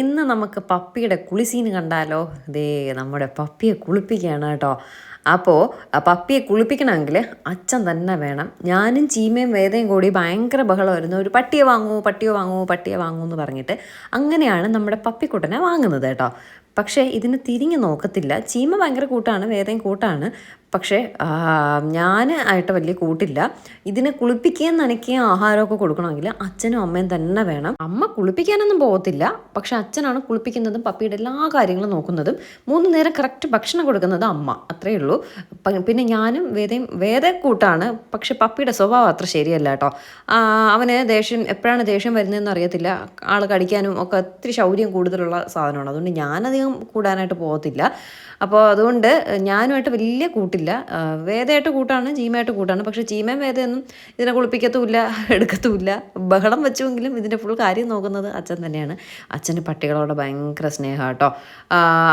ഇന്ന് നമുക്ക് പപ്പിയുടെ കുളിസീന് കണ്ടാലോ? ദേ നമ്മുടെ പപ്പിയെ കുളിപ്പിക്കുകയാണ് കേട്ടോ. അപ്പോൾ പപ്പിയെ കുളിപ്പിക്കണമെങ്കിൽ അച്ഛൻ തന്നെ വേണം. ഞാനും ചീമയും വേദയും കൂടി ഭയങ്കര ബഹളമായിരുന്നു ഒരു പട്ടിയെ വാങ്ങൂ പട്ടിയെ വാങ്ങൂ പട്ടിയെ വാങ്ങൂ എന്ന് പറഞ്ഞിട്ട് അങ്ങനെയാണ് നമ്മുടെ പപ്പിക്കുട്ടനെ വാങ്ങുന്നത് കേട്ടോ. പക്ഷേ ഇതിന് തിരിഞ്ഞു നോക്കത്തില്ല. ചീമ ഭയങ്കര കൂട്ടാണ് വേദയും കൂട്ടാണ്. പക്ഷേ ഞാൻ ആയിട്ട് വലിയ കൂട്ടില്ല. ഇതിനെ കുളിപ്പിക്കുകയും നനയ്ക്കുകയും ആഹാരമൊക്കെ കൊടുക്കണമെങ്കിൽ അച്ഛനും അമ്മയും തന്നെ വേണം. അമ്മ കുളിപ്പിക്കാനൊന്നും പോകത്തില്ല. പക്ഷെ അച്ഛനാണ് കുളിപ്പിക്കുന്നതും പപ്പിയുടെ എല്ലാ കാര്യങ്ങളും നോക്കുന്നതും മൂന്ന് നേരം കറക്റ്റ് ഭക്ഷണം കൊടുക്കുന്നത് അമ്മ. അത്രയേ ഉള്ളൂ. പിന്നെ ഞാനും വേദയും വേദ കൂട്ടാണ്. പക്ഷെ പപ്പിയുടെ സ്വഭാവം അത്ര ശരിയല്ല കേട്ടോ. അവന് ദേഷ്യം എപ്പോഴാണ് ദേഷ്യം വരുന്നതെന്ന് അറിയത്തില്ല. ആൾ കടിക്കാനും ഒക്കെ ഒത്തിരി ശൗര്യം കൂടുതലുള്ള സാധനമാണ്. അതുകൊണ്ട് ഞാനധികം കൂടാനായിട്ട് പോകത്തില്ല. അപ്പോൾ അതുകൊണ്ട് ഞാനുമായിട്ട് വലിയ കൂട്ടില്ല. വേദയായിട്ട് കൂട്ടാണ് ചീമയായിട്ട് കൂട്ടാണ്. പക്ഷേ ചീമയും വേദയൊന്നും ഇതിനെ കുളിപ്പിക്കത്തുമില്ല എടുക്കത്തുമില്ല. ബഹളം വെച്ചുവെങ്കിലും ഇതിന്റെ ഫുൾ കാര്യം നോക്കുന്നത് അച്ഛൻ തന്നെയാണ്. അച്ഛന് പട്ടികളോട് ഭയങ്കര സ്നേഹം കേട്ടോ.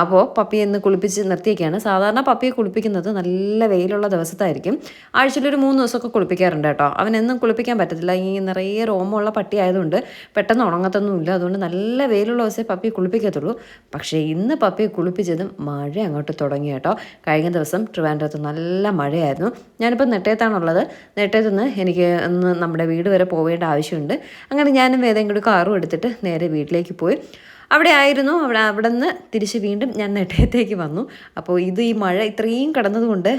അപ്പോൾ പപ്പിയെ ഇന്ന് കുളിപ്പിച്ച് നിർത്തിയൊക്കെയാണ് സാധാരണ പപ്പിയെ കുളിപ്പിക്കുന്നത് നല്ല വെയിലുള്ള ദിവസത്തായിരിക്കും. ആഴ്ചയിലൊരു മൂന്ന് ദിവസമൊക്കെ കുളിപ്പിക്കാറുണ്ട് കേട്ടോ. അവനെന്നും കുളിപ്പിക്കാൻ പറ്റത്തില്ല. ഈ നിറയെ രോമമുള്ള പട്ടി ആയതുകൊണ്ട് പെട്ടെന്ന് ഉണങ്ങത്തൊന്നുമില്ല. അതുകൊണ്ട് നല്ല വെയിലുള്ള ദിവസമേ പപ്പിയെ കുളിപ്പിക്കത്തുള്ളൂ. പക്ഷേ ഇന്ന് പപ്പിയെ കുളിപ്പിച്ചതും മഴ അങ്ങോട്ട് തുടങ്ങി കേട്ടോ. കഴിഞ്ഞ ദിവസം ട്രിവാൻഡ്രത്ത് നല്ല മഴയായിരുന്നു. ഞാനിപ്പോൾ നെട്ടയത്താണുള്ളത്. നെട്ടയത്ത് നിന്ന് എനിക്ക് ഇന്ന് നമ്മുടെ വീട് വരെ പോവേണ്ട ആവശ്യമുണ്ട്. അങ്ങനെ ഞാനും വേദം കൂടി കാറും എടുത്തിട്ട് നേരെ വീട്ടിലേക്ക് പോയി. അവിടെ ആയിരുന്നു. അവിടെ അവിടെ നിന്ന് തിരിച്ച് വീണ്ടും ഞാൻ നെട്ടയത്തേക്ക് വന്നു. അപ്പോൾ ഇത് ഈ മഴ ഇത്രയും കടന്നതുകൊണ്ട്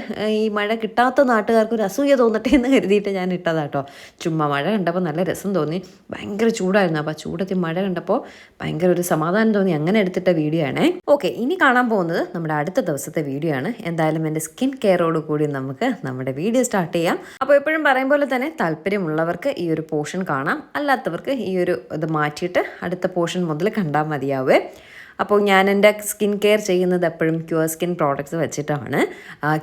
ഈ മഴ കിട്ടാത്ത നാട്ടുകാർക്ക് ഒരു അസൂയ തോന്നട്ടെ എന്ന് കരുതിയിട്ട് ഞാൻ ഇട്ടതാട്ടോ. ചുമ്മാ മഴ കണ്ടപ്പോൾ നല്ല രസം തോന്നി. ഭയങ്കര ചൂടായിരുന്നു. അപ്പോൾ ചൂടത്തി മഴ കണ്ടപ്പോൾ ഭയങ്കര ഒരു സമാധാനം തോന്നി. അങ്ങനെ എടുത്തിട്ട വീഡിയോ ആണേ. ഓക്കെ ഇനി കാണാൻ പോകുന്നത് നമ്മുടെ അടുത്ത ദിവസത്തെ വീഡിയോ ആണ്. എന്തായാലും എന്റെ സ്കിൻ കെയറോട് കൂടി നമുക്ക് നമ്മുടെ വീഡിയോ സ്റ്റാർട്ട് ചെയ്യാം. അപ്പോൾ എപ്പോഴും പറയും പോലെ തന്നെ താല്പര്യമുള്ളവർക്ക് ഈ ഒരു പോർഷൻ കാണാം. അല്ലാത്തവർക്ക് ഈ ഒരു ഇത് മാറ്റിയിട്ട് അടുത്ത പോർഷൻ മുതൽ കണ്ടാൽ മതിയാവേ. അപ്പോൾ ഞാൻ എന്റെ സ്കിൻ കെയർ ചെയ്യുന്നത് എപ്പോഴും ക്യൂർ സ്കിൻ പ്രോഡക്റ്റ്സ് വെച്ചിട്ടാണ്.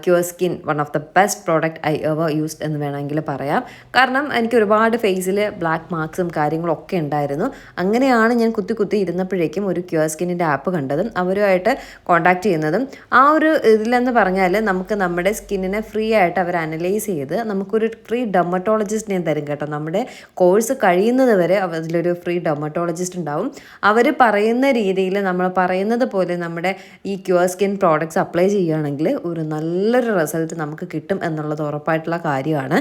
Cureskin one of the best product I ever used എന്ന് വേണമെങ്കിൽ പറയാം. കാരണം എനിക്ക് ഒരുപാട് ഫേസിൽ ബ്ലാക്ക് മാർക്സും കാര്യങ്ങളൊക്കെ ഉണ്ടായിരുന്നു. അങ്ങനെയാണ് ഞാൻ കുത്തി കുത്തി ഇരുന്നപ്പോഴേക്കും ഒരു ക്യൂർ സ്കിന്നിന്റെ ആപ്പ് കണ്ടതും അവരുമായിട്ട് കോൺടാക്ട് ചെയ്യുന്നതും. ആ ഒരു ഇതിലെന്ന് പറഞ്ഞാൽ നമുക്ക് നമ്മുടെ സ്കിന്നിനെ ഫ്രീ ആയിട്ട് അവർ അനലൈസ് ചെയ്ത് നമുക്കൊരു ഫ്രീ ഡെർമറ്റോളജിസ്റ്റിനെ തരും കേട്ടോ. നമ്മുടെ കോഴ്സ് കഴിയുന്നത് വരെ അതിലൊരു ഫ്രീ ഡെർമറ്റോളജിസ്റ്റ് ഉണ്ടാവും. അവർ പറയുന്ന രീതിയിൽ നമ്മൾ പറയുന്നത് പോലെ നമ്മുടെ ഈ ക്യൂർ സ്കിൻ പ്രോഡക്റ്റ്സ് അപ്ലൈ ചെയ്യുകയാണെങ്കിൽ ഒരു നല്ലൊരു റിസൾട്ട് നമുക്ക് കിട്ടും എന്നുള്ളത് ഉറപ്പായിട്ടുള്ള കാര്യമാണ്.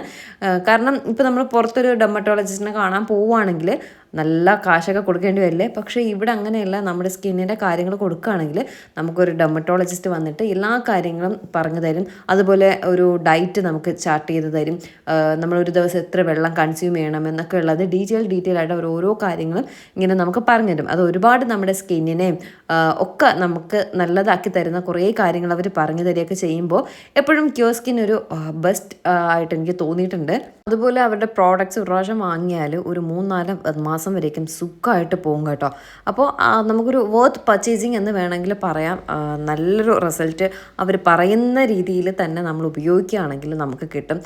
കാരണം ഇപ്പോൾ നമ്മൾ പുറത്തൊരു ഡെർമറ്റോളജിസ്റ്റിനെ കാണാൻ പോവുകയാണെങ്കിൽ നല്ല കാശൊക്കെ കൊടുക്കേണ്ടി വരില്ലേ? പക്ഷേ ഇവിടെ അങ്ങനെയല്ല. നമ്മുടെ സ്കിന്നിന്റെ കാര്യങ്ങൾ കൊടുക്കുകയാണെങ്കിൽ നമുക്കൊരു ഡെമറ്റോളജിസ്റ്റ് വന്നിട്ട് എല്ലാ കാര്യങ്ങളും പറഞ്ഞു തരും. അതുപോലെ ഒരു ഡയറ്റ് നമുക്ക് ചാർട്ട് ചെയ്ത് തരും. നമ്മളൊരു ദിവസം എത്ര വെള്ളം കൺസ്യൂം ചെയ്യണം എന്നൊക്കെ ഉള്ളത് ഡീറ്റെയിൽ ഡീറ്റെയിൽ ആയിട്ട് അവർ ഓരോ കാര്യങ്ങളും ഇങ്ങനെ നമുക്ക് പറഞ്ഞു തരും. അത് ഒരുപാട് നമ്മുടെ സ്കിന്നിനെയും ഒക്കെ നമുക്ക് നല്ലതാക്കി തരുന്ന കുറേ കാര്യങ്ങൾ അവർ പറഞ്ഞു തരികയൊക്കെ ചെയ്യുമ്പോൾ എപ്പോഴും ക്യൂർ സ്കിൻ ഒരു ബെസ്റ്റ് ആയിട്ട് എനിക്ക് തോന്നിയിട്ടുണ്ട്. അതുപോലെ അവരുടെ പ്രോഡക്റ്റ്സ് ഒരു പ്രാവശ്യം വാങ്ങിയാൽ ഒരു മൂന്നാൽ മാസം വരേക്കും സുഖമായിട്ട് പോകും കേട്ടോ. അപ്പോൾ നമുക്കൊരു വർത്ത് പർച്ചേസിങ് എന്ന് വേണമെങ്കിൽ പറയാം. നല്ലൊരു റിസൾട്ട് അവർ പറയുന്ന രീതിയിൽ തന്നെ നമ്മൾ ഉപയോഗിക്കുകയാണെങ്കിൽ നമുക്ക് കിട്ടും.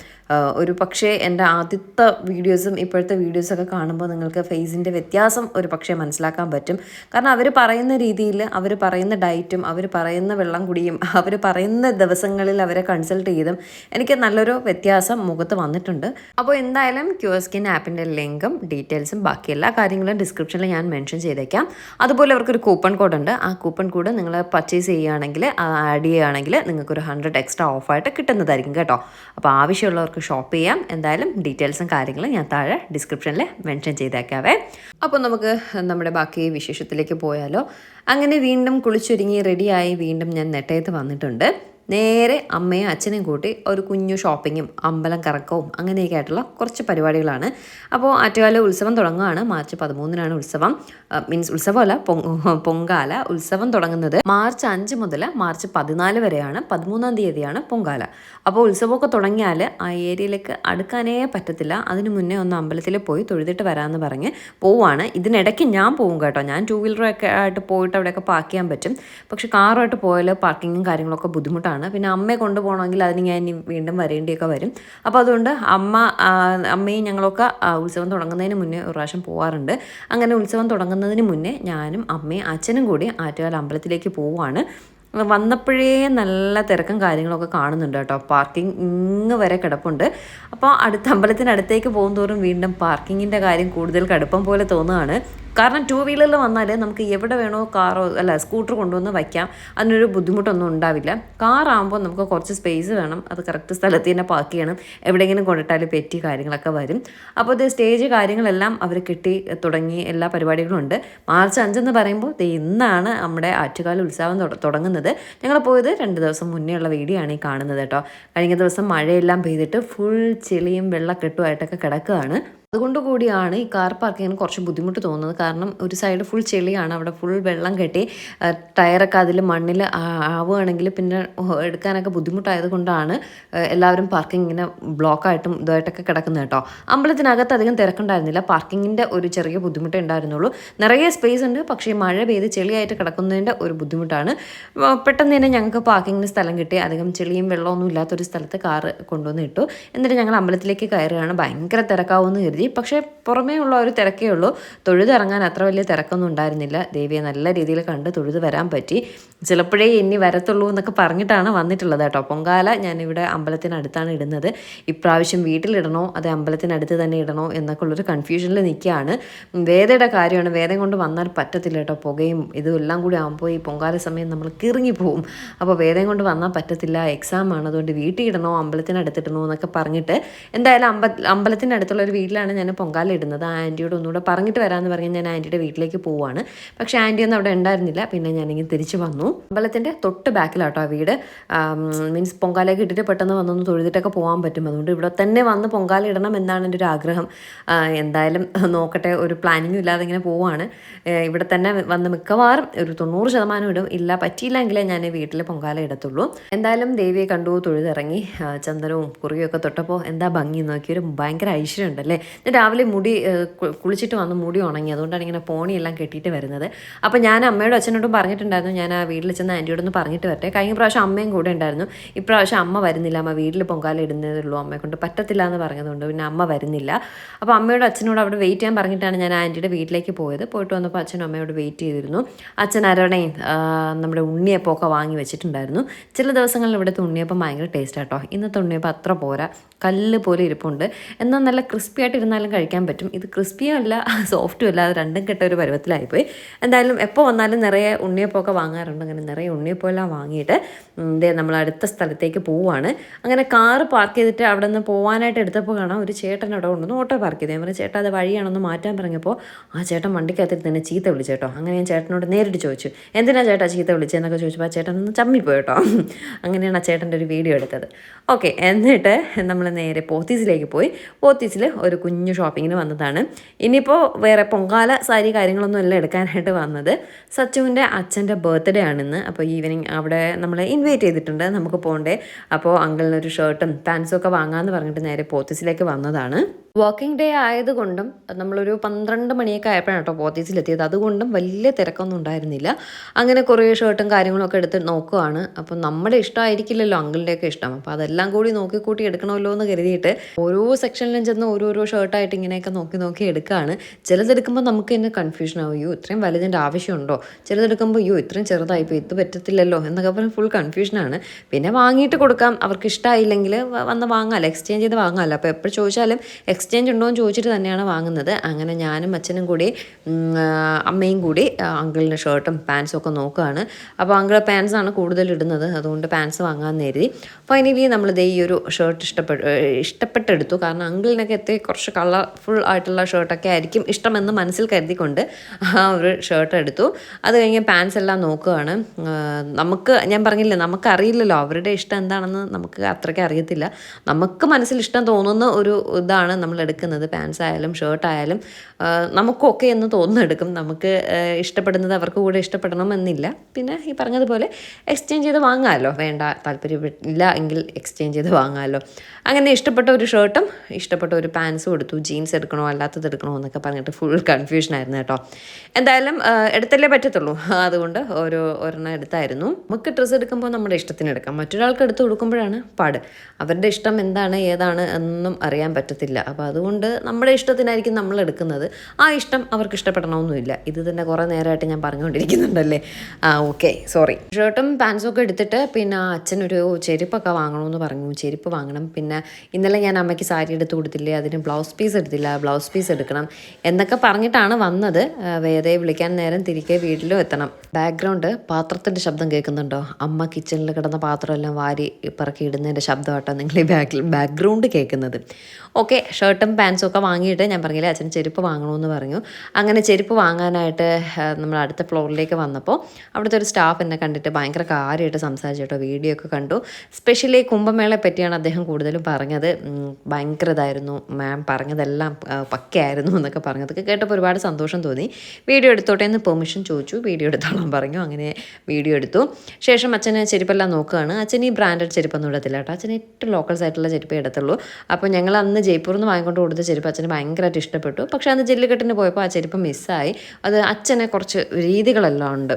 ഒരു പക്ഷേ എന്റെ ആദ്യത്തെ വീഡിയോസും ഇപ്പോഴത്തെ വീഡിയോസൊക്കെ കാണുമ്പോൾ നിങ്ങൾക്ക് ഫേസിന്റെ വ്യത്യാസം ഒരു പക്ഷേ മനസ്സിലാക്കാൻ പറ്റും. കാരണം അവർ പറയുന്ന രീതിയിൽ അവർ പറയുന്ന ഡയറ്റും അവർ പറയുന്ന വെള്ളം കുടിയും അവർ പറയുന്ന ദിവസങ്ങളിൽ അവരെ കൺസൾട്ട് ചെയ്തും എനിക്ക് നല്ലൊരു വ്യത്യാസം മുഖത്ത് വന്നിട്ടുണ്ട്. അപ്പോൾ എന്തായാലും ക്യൂർ സ്കിൻ ആപ്പിന്റെ ലിങ്കും ഡീറ്റെയിൽസും ബാക്കി എല്ലാ കാര്യങ്ങളും ഡിസ്ക്രിപ്ഷനിൽ ഞാൻ മെൻഷൻ ചെയ്തേക്കാം. അതുപോലെ അവർക്കൊരു കൂപ്പൺ കോഡ് ഉണ്ട്. ആ കൂപ്പൺ കോഡ് നിങ്ങൾ പർച്ചേസ് ചെയ്യുകയാണെങ്കിൽ ആഡ് ചെയ്യുകയാണെങ്കിൽ നിങ്ങൾക്കൊരു ഹൺഡ്രഡ് എക്സ്ട്രാ ഓഫായിട്ട് കിട്ടുന്നതായിരിക്കും കേട്ടോ. അപ്പോൾ ആവശ്യമുള്ളവർക്ക് ഷോപ്പ് ചെയ്യാം. എന്തായാലും ഡീറ്റെയിൽസും കാര്യങ്ങളും ഞാൻ താഴെ ഡിസ്ക്രിപ്ഷനിൽ മെൻഷൻ ചെയ്തേക്കാവേ. അപ്പോൾ നമുക്ക് നമ്മുടെ ബാക്കി വിശേഷത്തിലേക്ക് പോയാലോ. അങ്ങനെ വീണ്ടും കുളിച്ചൊരുങ്ങി റെഡിയായി വീണ്ടും ഞാൻ നെട്ടയത്ത് വന്നിട്ടുണ്ട്. നേരെ അമ്മയും അച്ഛനെയും കൂട്ടി ഒരു കുഞ്ഞു ഷോപ്പിങ്ങും അമ്പലം കറക്കവും അങ്ങനെയൊക്കെ ആയിട്ടുള്ള കുറച്ച് പരിപാടികളാണ്. അപ്പോൾ ആറ്റുകാല ഉത്സവം തുടങ്ങുകയാണ്. മാർച്ച് പതിമൂന്നിനാണ് ഉത്സവം. മീൻസ് ഉത്സവമല്ല പൊങ്കാല ഉത്സവം തുടങ്ങുന്നത്. മാർച്ച് അഞ്ച് മുതൽ മാർച്ച് പതിനാല് വരെയാണ് പതിമൂന്നാം തീയതിയാണ് പൊങ്കാല. അപ്പോൾ ഉത്സവമൊക്കെ തുടങ്ങിയാൽ ആ ഏരിയയിലേക്ക് അടുക്കാനേ പറ്റത്തില്ല. അതിന് മുന്നേ ഒന്ന് അമ്പലത്തിൽ പോയി തൊഴുതിട്ട് വരാമെന്ന് പറഞ്ഞ് പോവാണ് ഇതിനിടയ്ക്ക് ഞാൻ പോകും കേട്ടോ. ഞാൻ ടൂ വീലറൊക്കെ ആയിട്ട് പോയിട്ട് അവിടെയൊക്കെ പാർക്ക് ചെയ്യാൻ പറ്റും. പക്ഷെ കാറുമായിട്ട് പോയാൽ പാർക്കിങ്ങും കാര്യങ്ങളൊക്കെ ബുദ്ധിമുട്ടാണ്. പിന്നെ അമ്മയെ കൊണ്ടുപോകണമെങ്കിൽ അതിന് ഞാൻ വീണ്ടും വരേണ്ടിയൊക്കെ വരും. അപ്പോൾ അതുകൊണ്ട് അമ്മ അമ്മയും ഞങ്ങളൊക്കെ ഉത്സവം തുടങ്ങുന്നതിന് മുന്നേ ഒരു പ്രാവശ്യം പോകാറുണ്ട് അങ്ങനെ ഉത്സവം തുടങ്ങുന്നതിന് മുന്നേ ഞാനും അമ്മയും അച്ഛനും കൂടി ആറ്റുകാൽ അമ്പലത്തിലേക്ക് പോവുകയാണ്. വന്നപ്പോഴേ നല്ല തിരക്കും കാര്യങ്ങളൊക്കെ കാണുന്നുണ്ട് കേട്ടോ. പാർക്കിംഗ് ഇങ്ങ് വരെ കിടപ്പുണ്ട്. അപ്പോൾ അടുത്ത അമ്പലത്തിനടുത്തേക്ക് പോകുന്തോറും വീണ്ടും പാർക്കിങ്ങിന്റെ കാര്യം കൂടുതൽ കടുപ്പം പോലെ തോന്നുകയാണ്. കാരണം ടു വീലറിൽ വന്നാൽ നമുക്ക് എവിടെ വേണോ കാറോ അല്ല സ്കൂട്ടർ കൊണ്ടുവന്ന് വയ്ക്കാം. അതിനൊരു ബുദ്ധിമുട്ടൊന്നും ഉണ്ടാവില്ല. കാറാകുമ്പോൾ നമുക്ക് കുറച്ച് സ്പേസ് വേണം. അത് കറക്റ്റ് സ്ഥലത്ത് തന്നെ പാർക്ക് ചെയ്യണം. എവിടെയെങ്കിലും കൊണ്ടിട്ടാൽ പെറ്റി കാര്യങ്ങളൊക്കെ വരും. അപ്പോൾ ഇത് സ്റ്റേജ് കാര്യങ്ങളെല്ലാം അവർ കിട്ടി തുടങ്ങി എല്ലാ പരിപാടികളും ഉണ്ട്. മാർച്ച് അഞ്ചെന്ന് പറയുമ്പോൾ ഇന്നാണ് നമ്മുടെ ആറ്റുകാല ഉത്സവം തുടങ്ങുന്നത്. ഞങ്ങൾ പോയത് രണ്ട് ദിവസം മുന്നേ ഉള്ള വീഡിയോ ആണ് ഈ കാണുന്നത് കേട്ടോ. കഴിഞ്ഞ ദിവസം മഴയെല്ലാം പെയ്തിട്ട് ഫുൾ ചെളിയും വെള്ളക്കെട്ടുമായിട്ടൊക്കെ കിടക്കുകയാണ് അതുകൊണ്ട് കൂടിയാണ് ഈ കാർ പാർക്ക് ചെയ്യാൻ കുറച്ച് ബുദ്ധിമുട്ട് തോന്നുന്നത്. കാരണം ഒരു സൈഡ് ഫുൾ ചെളിയാണ്. അവിടെ ഫുൾ വെള്ളം കെട്ടി ടയറൊക്കെ അതിൽ മണ്ണിൽ ആവുകയാണെങ്കിൽ പിന്നെ എടുക്കാനൊക്കെ ബുദ്ധിമുട്ടായത് കൊണ്ടാണ് എല്ലാവരും പാർക്കിംഗ് ഇങ്ങനെ ബ്ലോക്കായിട്ടും ഇതായിട്ടൊക്കെ കിടക്കുന്നത് കേട്ടോ. അമ്പലത്തിനകത്ത് അധികം തിരക്കുണ്ടായിരുന്നില്ല. പാർക്കിങ്ങിന്റെ ഒരു ചെറിയ ബുദ്ധിമുട്ടേ ഉണ്ടായിരുന്നുള്ളൂ. നിറയെ സ്പേസ് ഉണ്ട്. പക്ഷേ മഴ പെയ്ത് ചെളിയായിട്ട് കിടക്കുന്നതിന്റെ ഒരു ബുദ്ധിമുട്ടാണ്. പെട്ടെന്ന് തന്നെ ഞങ്ങൾക്ക് പാർക്കിങ്ങിന് സ്ഥലം കിട്ടി. അധികം ചെളിയും വെള്ളമൊന്നും ഇല്ലാത്തൊരു സ്ഥലത്ത് കാറ് കൊണ്ടുവന്ന് ഇട്ടു. എന്നിട്ട് ഞങ്ങൾ അമ്പലത്തിലേക്ക് കയറുകയാണ്. ഭയങ്കര തിരക്കാവുമെന്ന് കരുതി. പക്ഷേ പുറമേ ഉള്ള ഒരു തിരക്കേ ഉള്ളൂ. തൊഴുതിറങ്ങാൻ അത്ര വലിയ തിരക്കൊന്നും ഉണ്ടായിരുന്നില്ല. ദേവിയെ നല്ല രീതിയിൽ കണ്ട് തൊഴുത് വരാൻ പറ്റി. ചിലപ്പോഴേ ഇനി വരത്തുള്ളൂ എന്നൊക്കെ പറഞ്ഞിട്ടാണ് വന്നിട്ടുള്ളത് കേട്ടോ. പൊങ്കാല ഞാനിവിടെ അമ്പലത്തിനടുത്താണ് ഇടുന്നത്. ഇപ്രാവശ്യം വീട്ടിലിടണോ അത് അമ്പലത്തിനടുത്ത് തന്നെ ഇടണോ എന്നൊക്കെ ഉള്ളൊരു കൺഫ്യൂഷനിൽ നിൽക്കുകയാണ്. വേദയുടെ കാര്യമാണ്. വേദം കൊണ്ട് വന്നാൽ പറ്റത്തില്ല കേട്ടോ. പുകയും ഇതും എല്ലാം കൂടി ആകുമ്പോൾ ഈ പൊങ്കാല സമയം നമ്മൾ കിറങ്ങി പോവും. അപ്പോൾ വേദം കൊണ്ട് വന്നാൽ പറ്റത്തില്ല. എക്സാം ആണ്. അതുകൊണ്ട് വീട്ടിൽ ഇടണോ അമ്പലത്തിനടുത്തിടണോ എന്നൊക്കെ പറഞ്ഞിട്ട് എന്തായാലും അമ്പ അമ്പലത്തിനടുത്തുള്ള ഒരു വീട്ടിലാണ് ഞാൻ പൊങ്കാല ഇടുന്നത് ആ ആന്റിയോട് ഒന്നുകൂടെ പറഞ്ഞിട്ട് വരാമെന്ന് പറഞ്ഞ് ഞാൻ ആന്റിയുടെ വീട്ടിലേക്ക് പോവാണ്. പക്ഷേ ആന്റി ഒന്നും അവിടെ ഉണ്ടായിരുന്നില്ല. പിന്നെ ഞാനിങ്ങനെ തിരിച്ച് വന്നു. അമ്പലത്തിന്റെ തൊട്ട് ബാക്കിലാട്ടോ ആ വീട്. മീൻസ് പൊങ്കാലയൊക്കെ ഇട്ടിട്ട് പെട്ടെന്ന് വന്നൊന്ന് തൊഴുതിട്ടൊക്കെ പോകാൻ പറ്റും. അതുകൊണ്ട് ഇവിടെ തന്നെ വന്ന് പൊങ്കാല ഇടണം എന്നാണ് എന്റെ ഒരു ആഗ്രഹം. എന്തായാലും നോക്കട്ടെ ഒരു പ്ലാനിങ്ങും ഇല്ലാതെ ഇങ്ങനെ പോവാണ്. ഇവിടെ തന്നെ വന്ന് മിക്കവാറും ഒരു തൊണ്ണൂറ് ശതമാനം ഇടും. ഇല്ല പറ്റിയില്ലെങ്കിലേ ഞാൻ വീട്ടിൽ പൊങ്കാല ഇടത്തുള്ളൂ. എന്തായാലും ദേവിയെ കണ്ടു തൊഴുതിറങ്ങി. ചന്ദനവും കുറിയൊക്കെ തൊട്ടപ്പോൾ എന്താ ഭംഗി നോക്കിയൊരു ഭയങ്കര ഐശ്വര്യം ഉണ്ടല്ലേ ഞാൻ രാവിലെ മുടി കുളിച്ചിട്ട് വന്ന് മുടി ഉണങ്ങി. അതുകൊണ്ടാണ് ഇങ്ങനെ പോണിയെല്ലാം കെട്ടിയിട്ട് വരുന്നത്. അപ്പോൾ ഞാൻ അമ്മയോടും അച്ഛനോടും പറഞ്ഞിട്ടുണ്ടായിരുന്നു. ഞാൻ ആ വീട്ടിൽ ചെന്ന് ആന്റിയോടൊന്ന് പറഞ്ഞിട്ട് വരട്ടെ. കഴിഞ്ഞ പ്രാവശ്യം അമ്മയും കൂടെ ഉണ്ടായിരുന്നു. ഇപ്രാവശ്യം അമ്മ വരുന്നില്ല. അമ്മ വീട്ടിൽ പൊങ്കാല ഇടുന്നതേ ഉള്ളൂ അമ്മയെ കൊണ്ട് പറ്റത്തില്ല എന്ന് പറഞ്ഞതുകൊണ്ട് പിന്നെ അമ്മ വരുന്നില്ല. അപ്പോൾ അമ്മയോടും അച്ഛനോട് അവിടെ വെയിറ്റ് ചെയ്യാൻ പറഞ്ഞിട്ടാണ് ഞാൻ ആന്റിയുടെ വീട്ടിലേക്ക് പോയത്. പോയിട്ട് വന്നപ്പോൾ അച്ഛനും അമ്മയോട് വെയിറ്റ് ചെയ്തിരുന്നു. അച്ഛൻ ആ, നമ്മുടെ ഉണ്ണിയപ്പമൊക്കെ വാങ്ങി വെച്ചിട്ടുണ്ടായിരുന്നു. ചില ദിവസങ്ങളിൽ ഇവിടുത്തെ ഉണ്ണിയപ്പം ഭയങ്കര ടേസ്റ്റ് ആട്ടോ. ഇന്നത്തെ ഉണ്ണിയപ്പം അത്ര പോരാ. കല്ല് പോലെ ഇരിപ്പുണ്ട്. എന്നാൽ നല്ല ക്രിസ്പി ആയിട്ട് ഇരുന്നാലും കഴിക്കാൻ പറ്റും. ഇത് ക്രിസ്പിയും അല്ല സോഫ്റ്റും അല്ല അത് രണ്ടും കെട്ട ഒരു പരുവത്തിലായിപ്പോയി. എന്തായാലും എപ്പോൾ വന്നാലും നിറയെ ഉണ്ണിയപ്പമൊക്കെ വാങ്ങാറുണ്ട്. അങ്ങനെ നിറയെ ഉണ്ണിയപ്പമെല്ലാം വാങ്ങിയിട്ട് ഇതേ നമ്മൾ അടുത്ത സ്ഥലത്തേക്ക് പോവുകയാണ് അങ്ങനെ കാറ് പാർക്ക് ചെയ്തിട്ട് അവിടെ നിന്ന് പോകാനായിട്ട് എടുത്തപ്പോൾ കാണാം ഒരു ചേട്ടൻ അവിടെ കൊണ്ടുവന്ന് ഓട്ടോ പാർക്ക് ചെയ്തത് ഞാൻ പറഞ്ഞു ചേട്ടാ അത് വഴിയാണെന്ന് മാറ്റാൻ പറഞ്ഞപ്പോൾ ആ ചേട്ടൻ വണ്ടിക്കകത്തിട്ട് തന്നെ ചീത്ത വിളിച്ചേട്ടോ അങ്ങനെ ഞാൻ ചേട്ടനോട് നേരിട്ട് ചോദിച്ചു എന്തിനാ ചേട്ടാ ചീത്ത വിളിച്ചതെന്നൊക്കെ ചോദിച്ചപ്പോൾ ആ ചേട്ടൻ ഒന്ന് ചമ്മിപ്പോയി കേട്ടോ. അങ്ങനെയാണ് ആ ചേട്ടന്റെ ഒരു വീഡിയോ എടുത്തത്. ഓക്കെ എന്നിട്ട് നമ്മൾ നേരെ പോത്തീസിലേക്ക് പോയി. പോത്തീസിൽ ഒരു കുഞ്ഞു ഷോപ്പിങ്ങിന് വന്നതാണ്. ഇനിയിപ്പോൾ വേറെ പൊങ്കാല സാരി കാര്യങ്ങളൊന്നും അല്ല എടുക്കാനായിട്ട് വന്നത്. സച്ചുവിന്റെ അച്ഛന്റെ ബർത്ത്ഡേ ആണിന്ന്. അപ്പോൾ ഈവനിങ് അവിടെ നമ്മളെ ഇൻവൈറ്റ് ചെയ്തിട്ടുണ്ട്. നമുക്ക് പോകണ്ടേ അപ്പോൾ അങ്കിളിന് ഒരു ഷർട്ടും പാൻസും ഒക്കെ വാങ്ങാമെന്ന് പറഞ്ഞിട്ട് നേരെ പോത്തീസിലേക്ക് വന്നതാണ്. വർക്കിംഗ് ഡേ ആയതുകൊണ്ടും നമ്മളൊരു പന്ത്രണ്ട് മണിയൊക്കെ ആയപ്പോഴാണ് കേട്ടോ ഓഫീസിലെത്തിയത്. അതുകൊണ്ടും വലിയ തിരക്കൊന്നും ഉണ്ടായിരുന്നില്ല. അങ്ങനെ കുറേ ഷർട്ടും കാര്യങ്ങളൊക്കെ എടുത്ത് നോക്കുവാണ്. അപ്പം നമ്മുടെ ഇഷ്ടമായിരിക്കില്ലല്ലോ അങ്കിളിന്റെയൊക്കെ ഇഷ്ടം. അപ്പോൾ അതെല്ലാം കൂടി നോക്കി കൂട്ടി എടുക്കണമല്ലോ എന്ന് കരുതിയിട്ട് ഓരോ സെക്ഷനിലും ചെന്ന് ഓരോരോ ഷർട്ടായിട്ട് ഇങ്ങനെയൊക്കെ നോക്കി നോക്കി എടുക്കുകയാണ്. ചിലതെടുക്കുമ്പോൾ നമുക്ക് തന്നെ കൺഫ്യൂഷൻ ആവും. അയ്യോ ഇത്രയും വലുതിന്റെ ആവശ്യമുണ്ടോ? ചിലതെടുക്കുമ്പോൾ അയ്യോ ഇത്രയും ചെറുതായിപ്പോൾ ഇത് പറ്റത്തില്ലല്ലോ എന്നൊക്കെ പറഞ്ഞ് ഫുൾ കൺഫ്യൂഷനാണ് പിന്നെ വാങ്ങിയിട്ട് കൊടുക്കാം. അവർക്ക് ഇഷ്ടമായില്ലെങ്കിൽ വന്ന് വാങ്ങാമല്ലോ എക്സ്ചേഞ്ച് ചെയ്ത് വാങ്ങാമല്ലോ. അപ്പോൾ എപ്പോൾ ചോദിച്ചാലും എക്സ്ചേഞ്ച് ഉണ്ടോ എന്ന് ചോദിച്ചിട്ട് തന്നെയാണ് വാങ്ങുന്നത്. അങ്ങനെ ഞാനും അച്ഛനും കൂടി അമ്മയും കൂടി അങ്കിളിന്റെ ഷർട്ടും പാൻസും ഒക്കെ നോക്കുകയാണ്. അപ്പോൾ അങ്കിൾ പാൻസാണ് കൂടുതൽ ഇടുന്നത്. അതുകൊണ്ട് പാൻസ് വാങ്ങാൻ നേരി ഫൈനലി ദേ ഈ ഒരു ഷർട്ട് ഇഷ്ടപ്പെട്ടു ഇഷ്ടപ്പെട്ടെടുത്തു. കാരണം അങ്കിളിനൊക്കെ എത്തി കുറച്ച് കളർഫുൾ ആയിട്ടുള്ള ഷർട്ടൊക്കെ ആയിരിക്കും ഇഷ്ടമെന്ന് മനസ്സിൽ കരുതിക്കൊണ്ട് ആ ഒരു ഷർട്ട് എടുത്തു. അത് കഴിഞ്ഞ് പാൻസ് എല്ലാം നോക്കുകയാണ്. നമുക്ക് ഞാൻ പറഞ്ഞില്ലേ നമുക്കറിയില്ലല്ലോ അവരുടെ ഇഷ്ടം എന്താണെന്ന് നമുക്ക് അത്രയ്ക്ക് അറിയത്തില്ല. നമുക്ക് മനസ്സിൽ ഇഷ്ടം തോന്നുന്ന ഒരു ഇതാണ് നമ്മൾ എടുക്കുന്നത് പാൻസ് ആയാലും ഷർട്ട് ആയാലും നമുക്കൊക്കെ എന്ന് തോന്നുന്നെടുക്കും. നമുക്ക് ഇഷ്ടപ്പെടുന്നത് അവർക്ക് കൂടെ ഇഷ്ടപ്പെടണമെന്നില്ല. പിന്നെ ഈ പറഞ്ഞതുപോലെ എക്സ്ചേഞ്ച് ചെയ്ത് വാങ്ങാമല്ലോ വേണ്ട താല്പര്യമില്ല എങ്കിൽ എക്സ്ചേഞ്ച് ചെയ്ത് വാങ്ങാമല്ലോ അങ്ങനെ ഇഷ്ടപ്പെട്ട ഒരു ഷർട്ടും ഇഷ്ടപ്പെട്ട ഒരു പാൻസും എടുത്തു. ജീൻസ് എടുക്കണോ അല്ലാത്തത് എടുക്കണോ എന്നൊക്കെ പറഞ്ഞിട്ട് ഫുൾ കൺഫ്യൂഷൻ ആയിരുന്നു കേട്ടോ. എന്തായാലും എടുത്തല്ലേ പറ്റത്തുള്ളൂ. അതുകൊണ്ട് ഓരോ ഒരെണ്ണം എടുത്തായിരുന്നു. നമുക്ക് ഡ്രസ്സ് എടുക്കുമ്പോൾ നമ്മുടെ ഇഷ്ടത്തിന് എടുക്കാം. മറ്റൊരാൾക്ക് എടുത്ത് കൊടുക്കുമ്പോഴാണ് പാട്. അവരുടെ ഇഷ്ടം എന്താണ് ഏതാണ് എന്നും അറിയാൻ പറ്റത്തില്ല. അപ്പോൾ അപ്പോൾ അതുകൊണ്ട് നമ്മുടെ ഇഷ്ടത്തിനായിരിക്കും നമ്മൾ എടുക്കുന്നത്. ആ ഇഷ്ടം അവർക്ക് ഇഷ്ടപ്പെടണമെന്നില്ല ഇത് തന്നെ കുറേ നേരമായിട്ട് ഞാൻ പറഞ്ഞുകൊണ്ടിരിക്കുന്നുണ്ടല്ലേ? ആ ഓക്കെ സോറി ഷർട്ടും പാൻസും ഒക്കെ എടുത്തിട്ട് പിന്നെ അച്ഛനൊരു ചെരുപ്പൊക്കെ വാങ്ങണമെന്ന് പറഞ്ഞു. ചെരുപ്പ് വാങ്ങണം. പിന്നെ ഇന്നലെ ഞാൻ അമ്മയ്ക്ക് സാരി എടുത്ത് കൊടുത്തില്ലേ? അതിന് ബ്ലൗസ് പീസ് എടുത്തില്ല. ബ്ലൗസ് പീസ് എടുക്കണം എന്നൊക്കെ പറഞ്ഞിട്ടാണ് വന്നത്. വേദയെ വിളിക്കാൻ നേരം തിരികെ വീട്ടിലും എത്തണം. ബാക്ക്ഗ്രൗണ്ട് പാത്രത്തിന്റെ ശബ്ദം കേൾക്കുന്നുണ്ടോ? അമ്മ കിച്ചണിൽ കിടന്ന പാത്രമെല്ലാം വാരി പറക്കി ഇടുന്നതിന്റെ ശബ്ദമാട്ടോ നിങ്ങൾ ഈ ബാക്ക്ഗ്രൗണ്ട് കേൾക്കുന്നത്. ഓക്കെ പാൻസും ഒക്കെ വാങ്ങിയിട്ട് ഞാൻ പറഞ്ഞില്ലേ അച്ഛൻ ചെരുപ്പ് വാങ്ങണമെന്ന് പറഞ്ഞു. അങ്ങനെ ചെരുപ്പ് വാങ്ങാനായിട്ട് നമ്മൾ അടുത്ത ഫ്ലോറിലേക്ക് വന്നപ്പോൾ അവിടുത്തെ ഒരു സ്റ്റാഫ് എന്നെ കണ്ടിട്ട് ഭയങ്കര കാര്യമായിട്ട് സംസാരിച്ചു കേട്ടോ വീഡിയോ ഒക്കെ കണ്ടു. സ്പെഷ്യലി കുംഭമേളയെ പറ്റിയാണ് അദ്ദേഹം കൂടുതലും പറഞ്ഞത്. ഭയങ്കര ഇതായിരുന്നു. മാം പറഞ്ഞതെല്ലാം പക്കയായിരുന്നു എന്നൊക്കെ പറഞ്ഞതൊക്കെ കേട്ടപ്പോൾ ഒരുപാട് സന്തോഷം തോന്നി. വീഡിയോ എടുത്തോട്ടെ എന്ന് പെർമിഷൻ ചോദിച്ചു. വീഡിയോ എടുത്തോളാൻ പറഞ്ഞു. അങ്ങനെ വീഡിയോ എടുത്തു. ശേഷം അച്ഛന് ചെരുപ്പെല്ലാം നോക്കുകയാണ്. അച്ഛൻ ഈ ബ്രാൻഡഡ് ചെരുപ്പൊന്നും ഇടത്തില്ല കേട്ടോ. അച്ഛൻ ഏറ്റവും ലോക്കൽസ് ആയിട്ടുള്ള ചെരുപ്പേ ഇടത്തുള്ളൂ. അപ്പോൾ ഞങ്ങൾ അന്ന് ജയ്പൂരിൽ നിന്ന് വാങ്ങിക്കൊണ്ട് കൊടുത്ത ചെരുപ്പ് അച്ഛന് ഭയങ്കരമായിട്ട് ഇഷ്ടപ്പെട്ടു. പക്ഷേ അന്ന് ജെല്ലിക്കെട്ടിന് പോയപ്പോൾ ആ ചെരുപ്പ് മിസ്സായി. അത് അച്ഛനെ കുറച്ച് രീതികളെല്ലാം ഉണ്ട്.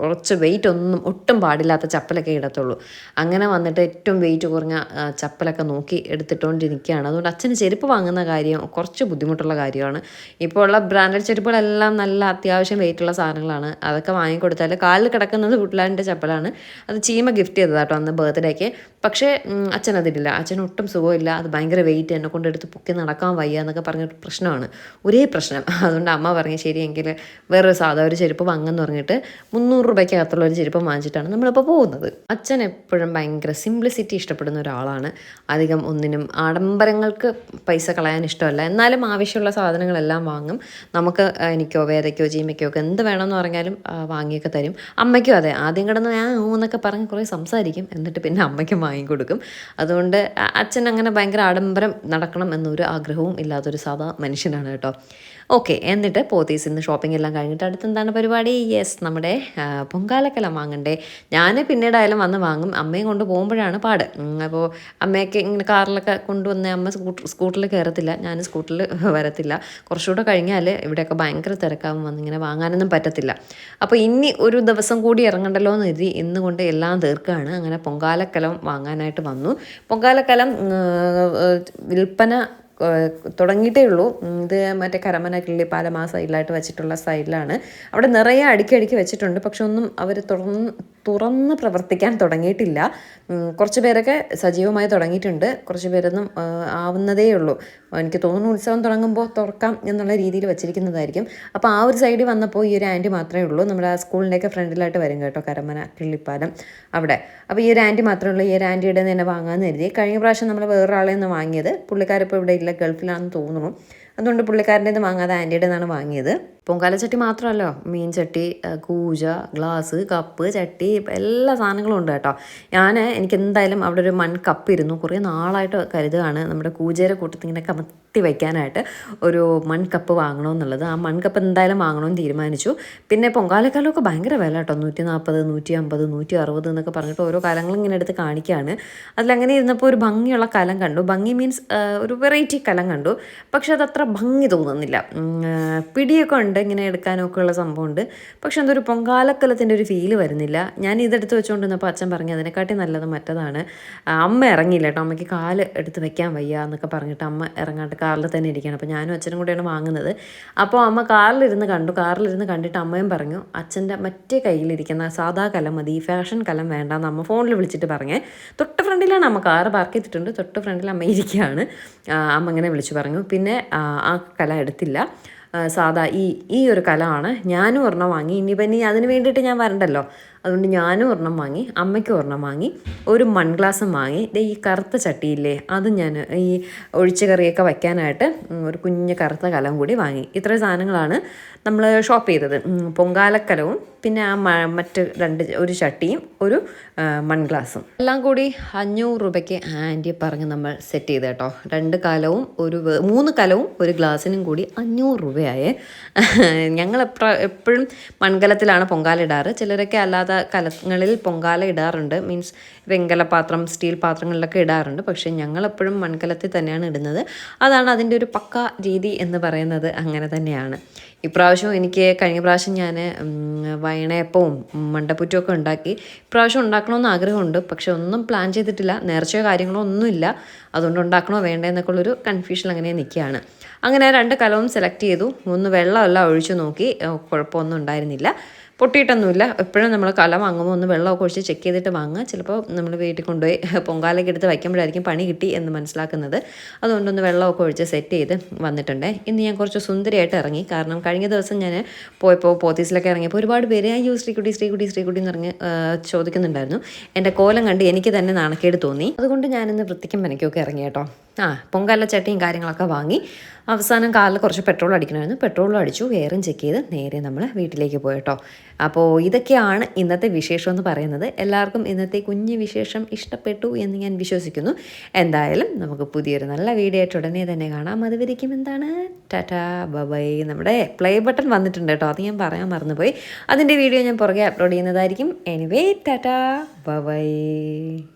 കുറച്ച് വെയിറ്റ് ഒന്നും ഒട്ടും പാടില്ലാത്ത ചപ്പലൊക്കെ ഇടത്തുള്ളൂ. അങ്ങനെ വന്നിട്ട് ഏറ്റവും വെയിറ്റ് കുറഞ്ഞ ചപ്പലൊക്കെ നോക്കി എടുത്തിട്ടുകൊണ്ടിരിക്കുകയാണ് അതുകൊണ്ട് അച്ഛന് ചെരുപ്പ് വാങ്ങുന്ന കാര്യം കുറച്ച് ബുദ്ധിമുട്ടുള്ള കാര്യമാണ്. ഇപ്പോൾ ഉള്ള ബ്രാൻഡഡ് ചെരുപ്പുകളെല്ലാം നല്ല അത്യാവശ്യം വെയിറ്റുള്ള സാധനങ്ങളാണ്. അതൊക്കെ വാങ്ങിക്കൊടുത്താൽ കാലിൽ കിടക്കുന്നത് കുട്ടിലാന്റെ ചപ്പലാണ്. അത് ചീമ ഗിഫ്റ്റ് ചെയ്തതാട്ടോ അന്ന് ബർത്ത്ഡേക്ക് പക്ഷേ അച്ഛൻ അതിലില്ല അച്ഛന് ഒട്ടും സുഖമില്ല. അത് ഭയങ്കര വെയിറ്റ് എന്നെ കൊണ്ട് എടുത്ത് പൊക്കി നടക്കാൻ വയ്യ എന്നൊക്കെ പറഞ്ഞ പ്രശ്നമാണ്. ഒരേ പ്രശ്നം. അതുകൊണ്ട് അമ്മ പറഞ്ഞു ശരിയെങ്കിൽ വേറൊരു സാധാ ഒരു ചെരുപ്പ് വാങ്ങുമെന്ന് പറഞ്ഞിട്ട് മുന്നൂറ് രൂപയ്ക്കകത്തുള്ള ഒരു ചെരുപ്പ് വാങ്ങിച്ചിട്ടാണ് നമ്മളിപ്പോൾ പോകുന്നത്. അച്ഛൻ എപ്പോഴും ഭയങ്കര സിംപ്ലിസിറ്റി ഇഷ്ടപ്പെടുന്ന ഒരാളാണ്. അധികം ഒന്നിനും ആഡംബരങ്ങൾക്ക് പൈസ കളയാൻ ഇഷ്ടമല്ല. എന്നാലും ആവശ്യമുള്ള സാധനങ്ങളെല്ലാം വാങ്ങും. നമുക്ക് എനിക്കോ വേദയ്ക്കോ ജീമയ്ക്കോ ഒക്കെ എന്ത് വേണമെന്ന് പറഞ്ഞാലും വാങ്ങിയൊക്കെ തരും. അമ്മയ്ക്കും അതെ. ആദ്യം കിടന്ന് ഞാൻ എന്നൊക്കെ പറഞ്ഞ് കുറേ സംസാരിക്കും. എന്നിട്ട് പിന്നെ അമ്മയ്ക്കും വാങ്ങിക്കൊടുക്കും. അതുകൊണ്ട് അച്ഛൻ അങ്ങനെ ഭയങ്കര ആഡംബരം നടക്കണം എന്നൊരു ആഗ്രഹവും ഇല്ലാത്തൊരു സാധാ മനുഷ്യനാണ് കേട്ടോ. ഓക്കെ എന്നിട്ട് പോത്തീസ് ഇന്ന് ഷോപ്പിംഗ് എല്ലാം കഴിഞ്ഞിട്ട് അടുത്ത് എന്താണ് പരിപാടി? യെസ് നമ്മുടെ പൊങ്കാലക്കലം വാങ്ങണ്ടേ. ഞാൻ പിന്നീടായാലും വന്ന് വാങ്ങും. അമ്മയും കൊണ്ട് പോകുമ്പോഴാണ് പാട്. അപ്പോൾ അമ്മയൊക്കെ ഇങ്ങനെ കാറിലൊക്കെ കൊണ്ടുവന്ന് അമ്മ സ്കൂട്ടർ സ്കൂട്ടറിൽ കയറത്തില്ല. ഞാൻ സ്കൂട്ടറിൽ വരത്തില്ല. കുറച്ചുകൂടെ കഴിഞ്ഞാൽ ഇവിടെയൊക്കെ ഭയങ്കര തിരക്കാവും. വന്ന് ഇങ്ങനെ വാങ്ങാനൊന്നും പറ്റത്തില്ല. അപ്പോൾ ഇനി ഒരു ദിവസം കൂടി ഇറങ്ങണ്ടല്ലോ എന്ന് കരുതി ഇന്ന് കൊണ്ട് എല്ലാം തീർക്കുകയാണ് അങ്ങനെ പൊങ്കാലക്കലം വാങ്ങാനായിട്ട് വന്നു. പൊങ്കാലക്കലം വിൽപ്പന തുടങ്ങിയിട്ടേ ഉള്ളൂ. ഇത് മറ്റേ കരമന കിള്ളിപ്പാലം ആ സൈഡിലായിട്ട് വെച്ചിട്ടുള്ള സൈഡിലാണ് അവിടെ നിറയെ അടുക്കി അടുക്കി വെച്ചിട്ടുണ്ട്. പക്ഷെ ഒന്നും അവർ തുറന്ന് തുറന്ന് പ്രവർത്തിക്കാൻ തുടങ്ങിയിട്ടില്ല. കുറച്ച് പേരൊക്കെ സജീവമായി തുടങ്ങിയിട്ടുണ്ട്. കുറച്ച് പേരൊന്നും ആവുന്നതേ ഉള്ളൂ. എനിക്ക് തോന്നുന്നു ഉത്സവം തുടങ്ങുമ്പോൾ തുറക്കാം എന്നുള്ള രീതിയിൽ വെച്ചിരിക്കുന്നതായിരിക്കും. അപ്പോൾ ആ ഒരു സൈഡിൽ വന്നപ്പോൾ ഈ ഒരു ആന്റി മാത്രമേ ഉള്ളൂ. നമ്മുടെ ആ സ്കൂളിന്റെയൊക്കെ ഫ്രണ്ടിലായിട്ട് വരും കേട്ടോ കരമന കിള്ളിപ്പാലം അവിടെ. അപ്പോൾ ഈ ഒരു ആന്റി മാത്രമേ ഉള്ളൂ. ഈ ഒരു ആന്റിയുടെ തന്നെ വാങ്ങാമെന്ന് കരുതി. കഴിഞ്ഞ പ്രാവശ്യം നമ്മൾ വേറൊരാളെ നിന്ന് വാങ്ങിയത്. പുള്ളിക്കാരിപ്പോൾ ഇവിടെ ഇല്ല ഗൾഫിലാണെന്ന് തോന്നുന്നു. അതുകൊണ്ട് പുള്ളിക്കാരന്റെ വാങ്ങാതെ ആന്റിയുടെ നിന്നാണ് വാങ്ങിയത്. പൊങ്കാല ചട്ടി മാത്രമല്ലോ മീൻ ചട്ടി കൂജ ഗ്ലാസ് കപ്പ് ചട്ടി എല്ലാ സാധനങ്ങളും ഉണ്ട് കേട്ടോ. ഞാൻ എനിക്ക് എന്തായാലും അവിടെ ഒരു മൺ കപ്പ് ഇരുന്നു. കുറേ നാളായിട്ട് കരുതുകയാണ് നമ്മുടെ കൂജയുടെ കൂട്ടത്തിൽ ഇങ്ങനെ കമത്തി വയ്ക്കാനായിട്ട് ഒരു മൺ കപ്പ് വാങ്ങണമെന്നുള്ളത്. ആ മൺ കപ്പ് എന്തായാലും വാങ്ങണമെന്ന് തീരുമാനിച്ചു. പിന്നെ പൊങ്കാലക്കാലമൊക്കെ ഭയങ്കര വില കേട്ടോ. നൂറ്റി നാൽപ്പത് നൂറ്റി അമ്പത് നൂറ്റി അറുപത് എന്നൊക്കെ പറഞ്ഞിട്ട് ഓരോ കാലങ്ങളും ഇങ്ങനെ എടുത്ത് കാണിക്കുകയാണ്. അതിലങ്ങനെ ഇരുന്നപ്പോൾ ഒരു ഭംഗിയുള്ള കലം കണ്ടു. ഭംഗി മീൻസ് ഒരു വെറൈറ്റി കലം കണ്ടു. പക്ഷെ അതത്ര ഭംഗി തോന്നുന്നില്ല. പിടിയൊക്കെ ഉണ്ട് ഇങ്ങനെ എടുക്കാനൊക്കെ ഉള്ള സംഭവമുണ്ട്. പക്ഷെ എന്തൊരു പൊങ്കാലക്കലത്തിന്റെ ഒരു ഫീൽ വരുന്നില്ല. ഞാൻ ഇതെടുത്ത് വെച്ചുകൊണ്ടിരുന്നപ്പോൾ അച്ഛൻ പറഞ്ഞു അതിനെക്കാട്ടി നല്ലത് മറ്റതാണ്. അമ്മ ഇറങ്ങിയില്ല കേട്ടോ. അമ്മയ്ക്ക് കാൽ എടുത്ത് വെക്കാൻ വയ്യ എന്നൊക്കെ പറഞ്ഞിട്ട് അമ്മ ഇറങ്ങാണ്ട് കാറിൽ തന്നെ ഇരിക്കുകയാണ്. അപ്പോൾ ഞാനും അച്ഛനും കൂടെയാണ് വാങ്ങുന്നത്. അപ്പോൾ അമ്മ കാറിലിരുന്ന് കണ്ടു. കാറിലിരുന്ന് കണ്ടിട്ട് അമ്മയും പറഞ്ഞു അച്ഛന്റെ മറ്റേ കയ്യിലിരിക്കുന്ന സാധാ കലം മതി. ഫാഷൻ കലം വേണ്ടെന്ന് അമ്മ ഫോണിൽ വിളിച്ചിട്ട് പറഞ്ഞേ. തൊട്ട് ഫ്രണ്ടിലാണ് അമ്മ കാറ് പാർക്ക് ചെയ്തിട്ടുണ്ട്. തൊട്ട് ഫ്രണ്ടിൽ അമ്മ ഇരിക്കുകയാണ്. അമ്മ അങ്ങനെ വിളിച്ചു പറഞ്ഞു. പിന്നെ ആ, കല എടുത്തില്ല. സാധാ ഈ ഈ ഒരു കലമാണ് ഞാനും ഒരെണ്ണം വാങ്ങി. ഇനിയിപ്പം ഇനി അതിന് വേണ്ടിയിട്ട് ഞാൻ വരണ്ടല്ലോ. അതുകൊണ്ട് ഞാനും ഒരെണ്ണം വാങ്ങി അമ്മയ്ക്കും ഒരെണ്ണം വാങ്ങി ഒരു മൺ ഗ്ലാസും വാങ്ങി. ദേ ഈ കറുത്ത ചട്ടിയില്ലേ അത് ഞാൻ ഈ ഒഴിച്ചു കറിയൊക്കെ വയ്ക്കാനായിട്ട് ഒരു കുഞ്ഞ് കറുത്ത കലം കൂടി വാങ്ങി. ഇത്രയും സാധനങ്ങളാണ് നമ്മൾ ഷോപ്പ് ചെയ്തത്. പൊങ്കാലക്കലവും പിന്നെ ആ മറ്റ് രണ്ട് ഒരു ചട്ടിയും ഒരു മൺഗ്ലാസും. മൺ ഗ്ലാസും എല്ലാം കൂടി അഞ്ഞൂറ് രൂപയ്ക്ക് ആന്റി പറഞ്ഞ് നമ്മൾ സെറ്റ് ചെയ്ത് കേട്ടോ. രണ്ട് കലവും ഒരു മൂന്ന് കലവും ഒരു ഗ്ലാസ്സിനും കൂടി അഞ്ഞൂറ് രൂപയായേ. ഞങ്ങൾ എപ്പോഴും മൺകലത്തിലാണ് പൊങ്കാല ഇടാറ്. ചിലരൊക്കെ അല്ലാതെ കലങ്ങളിൽ പൊങ്കാല ഇടാറുണ്ട്. മീൻസ് വെങ്കല പാത്രം സ്റ്റീൽ പാത്രങ്ങളിലൊക്കെ ഇടാറുണ്ട്. പക്ഷേ ഞങ്ങളെപ്പോഴും മൺകലത്തിൽ തന്നെയാണ് ഇടുന്നത്. അതാണ് അതിന്റെ ഒരു പക്ക രീതി എന്ന് പറയുന്നത് അങ്ങനെ തന്നെയാണ്. ഇപ്രാവശ്യം എനിക്ക് കഴിഞ്ഞ പ്രാവശ്യം ഞാൻ വയണയപ്പവും മണ്ടപ്പുറ്റും ഒക്കെ ഉണ്ടാക്കി. ഇപ്രാവശ്യം ഉണ്ടാക്കണമെന്ന് ആഗ്രഹമുണ്ട്. പക്ഷെ ഒന്നും പ്ലാൻ ചെയ്തിട്ടില്ല. നേർച്ചയോ കാര്യങ്ങളോ ഒന്നുമില്ല. അതുകൊണ്ട് ഉണ്ടാക്കണോ വേണ്ടേ ഉള്ളൊരു കൺഫ്യൂഷൻ അങ്ങനെ നിൽക്കുകയാണ്. അങ്ങനെ രണ്ട് കലവും സെലക്ട് ചെയ്തു. ഒന്ന് വെള്ളമല്ല ഒഴിച്ചു നോക്കി. കുഴപ്പമൊന്നും ഉണ്ടായിരുന്നില്ല. പൊട്ടിയിട്ടൊന്നുമില്ല. എപ്പോഴും നമ്മൾ കല വാങ്ങുമ്പോൾ ഒന്ന് വെള്ളമൊക്കെ ഒഴിച്ച് ചെക്ക് ചെയ്തിട്ട് വാങ്ങുക. ചിലപ്പോൾ നമ്മൾ വീട്ടിൽ കൊണ്ടുപോയി പൊങ്കാലയ്ക്ക് എടുത്ത് വയ്ക്കുമ്പോഴായിരിക്കും പണി കിട്ടി എന്ന് മനസ്സിലാക്കുന്നത്. അതുകൊണ്ടൊന്ന് വെള്ളമൊക്കെ ഒഴിച്ച് സെറ്റ് ചെയ്ത് വന്നിട്ടുണ്ട്. ഇന്ന് ഞാൻ കുറച്ച് സുന്ദരിയായിട്ട് ഇറങ്ങി. കാരണം കഴിഞ്ഞ ദിവസം ഞാൻ പോയപ്പോൾ പോത്തീസിലൊക്കെ ഇറങ്ങിയപ്പോൾ ഒരുപാട് പേര് അയ്യോ ശ്രീകുട്ടി ശ്രീകുട്ടി ശ്രീകുട്ടി എന്ന് ചോദിക്കുന്നുണ്ടായിരുന്നു. എന്റെ കോലം കണ്ട് എനിക്ക് തന്നെ നാണക്കേട് തോന്നി. അതുകൊണ്ട് ഞാനിന്ന് വൃത്തിക്കും മനയ്ക്കൊക്കെ ഇറങ്ങി കേട്ടോ. ആ പൊങ്കാല ചട്ടിയും കാര്യങ്ങളൊക്കെ വാങ്ങി. അവസാനം കാലിൽ കുറച്ച് പെട്രോൾ അടിക്കണമായിരുന്നു. പെട്രോളും അടിച്ചു എയറും ചെക്ക് ചെയ്ത് നേരെ നമ്മൾ വീട്ടിലേക്ക് പോയി കേട്ടോ. അപ്പോൾ ഇതൊക്കെയാണ് ഇന്നത്തെ വിശേഷം എന്ന് പറയുന്നത്. എല്ലാവർക്കും ഇന്നത്തെ കുഞ്ഞ് വിശേഷം ഇഷ്ടപ്പെട്ടു എന്ന് ഞാൻ വിശ്വസിക്കുന്നു. എന്തായാലും നമുക്ക് പുതിയൊരു നല്ല വീഡിയോ ആയിട്ട് ഉടനെ തന്നെ കാണാം. അത് വിരിക്കും എന്താണ്? ടാറ്റാ ബബൈ നമ്മുടെ പ്ലേ ബട്ടൺ വന്നിട്ടുണ്ട് കേട്ടോ. അത് ഞാൻ പറയാൻ മറന്നുപോയി. അതിന്റെ വീഡിയോ ഞാൻ പുറകെ അപ്ലോഡ് ചെയ്യുന്നതായിരിക്കും. Anyway tata bye.